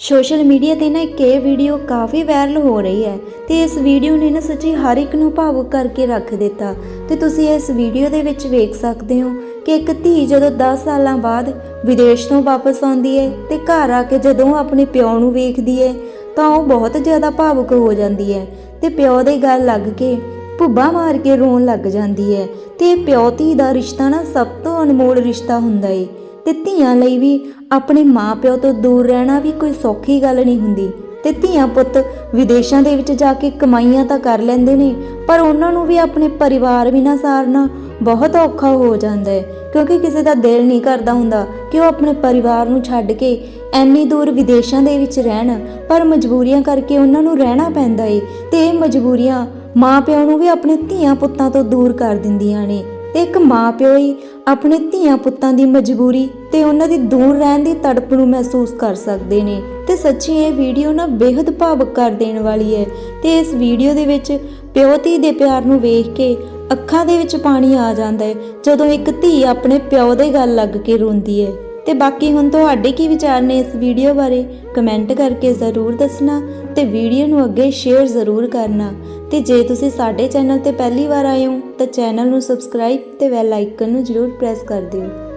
Social media ਤੇ ਨਾ ਇੱਕ ਇਹ ਵੀਡੀਓ ਕਾਫੀ ਵਾਇਰਲ ਹੋ ਰਹੀ ਹੈ ਤੇ ਇਸ ਵੀਡੀਓ ਨੇ ਨਾ ਸੱਚੀ ਹਰ ਇੱਕ ਨੂੰ ਭਾਵੁਕ ਕਰਕੇ ਰੱਖ ਦਿੱਤਾ। ਤੇ ਤੁਸੀਂ ਇਸ ਵੀਡੀਓ ਦੇ ਵਿੱਚ ਵੇਖ ਸਕਦੇ ਹੋ ਕਿ ਇੱਕ ਧੀ ਜਦੋਂ 10 ਸਾਲਾਂ ਬਾਅਦ ਵਿਦੇਸ਼ ਤੋਂ ਵਾਪਸ ਆਉਂਦੀ ਹੈ ਤੇ ਘਰ ਆ ਕੇ ਜਦੋਂ ਆਪਣੇ ਪਿਓ ਨੂੰ ਵੇਖਦੀ ਹੈ, ਤਾਂ ਉਹ ਬਹੁਤ ਜ਼ਿਆਦਾ ਭਾਵੁਕ ਹੋ ਜਾਂਦੀ ਹੈ ਤੇ ਪਿਓ ਦੇ ਗੱਲ ਲੱਗ ਕੇ ਭੁੱਬਾ ਮਾਰ ਕੇ ਰੋਣ ਲੱਗ ਜਾਂਦੀ ਹੈ ਤੇ ਪਿਓ ਧੀ ਦਾ ਰਿਸ਼ਤਾ ਨਾ ਸਭ ਤੋਂ ਅਨਮੋਲ ਰਿਸ਼ਤਾ ਹੁੰਦਾ ਏ। ਤੇ ਧੀਆਂ ਲਈ ਵੀ ਆਪਣੇ ਮਾਪਿਓ ਤੋਂ ਦੂਰ ਰਹਿਣਾ ਵੀ ਕੋਈ ਸੌਖੀ ਗੱਲ ਨਹੀਂ ਹੁੰਦੀ। ਤੇ ਧੀਆਂ ਪੁੱਤ ਵਿਦੇਸ਼ਾਂ ਦੇ ਵਿੱਚ ਜਾ ਕੇ ਕਮਾਈਆਂ ਤਾਂ ਕਰ ਲੈਂਦੇ ਨੇ, ਪਰ ਉਹਨਾਂ ਨੂੰ ਵੀ ਆਪਣੇ ਪਰਿਵਾਰ ਬਿਨਾਂ ਸਾਰਨਾ ਬਹੁਤ ਔਖਾ ਹੋ ਜਾਂਦਾ ਹੈ, ਕਿਉਂਕਿ ਕਿਸੇ ਦਾ ਦਿਲ ਨਹੀਂ ਕਰਦਾ ਹੁੰਦਾ ਕਿ ਉਹ ਆਪਣੇ ਪਰਿਵਾਰ ਨੂੰ ਛੱਡ ਕੇ ਐਨੀ ਦੂਰ ਵਿਦੇਸ਼ਾਂ ਦੇ ਵਿੱਚ ਰਹਿਣ, ਪਰ ਮਜਬੂਰੀਆਂ ਕਰਕੇ ਉਹਨਾਂ ਨੂੰ ਰਹਿਣਾ ਪੈਂਦਾ ਏ। ਤੇ ਇਹ ਮਜਬੂਰੀਆਂ ਮਾਪਿਆਂ ਨੂੰ ਵੀ ਆਪਣੇ ਧੀਆਂ ਪੁੱਤਾਂ ਤੋਂ ਦੂਰ ਕਰ ਦਿੰਦੀਆਂ ਨੇ। ਤੇ ਇੱਕ ਮਾਪਿਓ ਹੀ ਆਪਣੇ ਧੀਆਂ ਪੁੱਤਾਂ ਦੀ ਮਜਬੂਰੀ ਤੇ ਉਹਨਾਂ ਦੀ ਦੂਰ ਰਹਿਣ ਦੀ ਤੜਪ ਨੂੰ ਮਹਿਸੂਸ ਕਰ ਸਕਦੇ ਨੇ। ਤੇ ਸੱਚੀ ਇਹ ਵੀਡੀਓ ਨਾ ਬੇहद ਭਾਵਕ ਕਰ ਦੇਣ ਵਾਲੀ ਹੈ। ਤੇ ਇਸ ਵੀਡੀਓ ਦੇ ਵਿੱਚ ਪਿਓ ਧੀ ਦੇ ਪਿਆਰ ਨੂੰ ਵੇਖ ਕੇ ਅੱਖਾਂ ਦੇ ਵਿੱਚ ਪਾਣੀ ਆ ਜਾਂਦਾ ਹੈ, ਜਦੋਂ ਇੱਕ ਧੀ ਆਪਣੇ ਪਿਓ ਦੇ ਗੱਲ ਲੱਗ ਕੇ ਰੋਂਦੀ ਹੈ। ਤੇ ਬਾਕੀ ਹੁਣ ਤੁਹਾਡੇ ਕੀ ਵਿਚਾਰ ਨੇ ਇਸ ਵੀਡੀਓ ਬਾਰੇ? ਕਮੈਂਟ ਕਰਕੇ ਜ਼ਰੂਰ ਦੱਸਣਾ ਤੇ ਵੀਡੀਓ ਨੂੰ ਅੱਗੇ ਸ਼ੇਅਰ ਜ਼ਰੂਰ ਕਰਨਾ। ਤੇ ਜੇ ਤੁਸੀਂ ਸਾਡੇ ਚੈਨਲ ਤੇ ਪਹਿਲੀ ਵਾਰ ਆਏ ਹੋ, ਤਾਂ ਚੈਨਲ ਨੂੰ ਸਬਸਕ੍ਰਾਈਬ ਤੇ ਬੈਲ ਆਈਕਨ ਨੂੰ ਜ਼ਰੂਰ ਪ੍ਰੈਸ ਕਰ ਦਿਓ।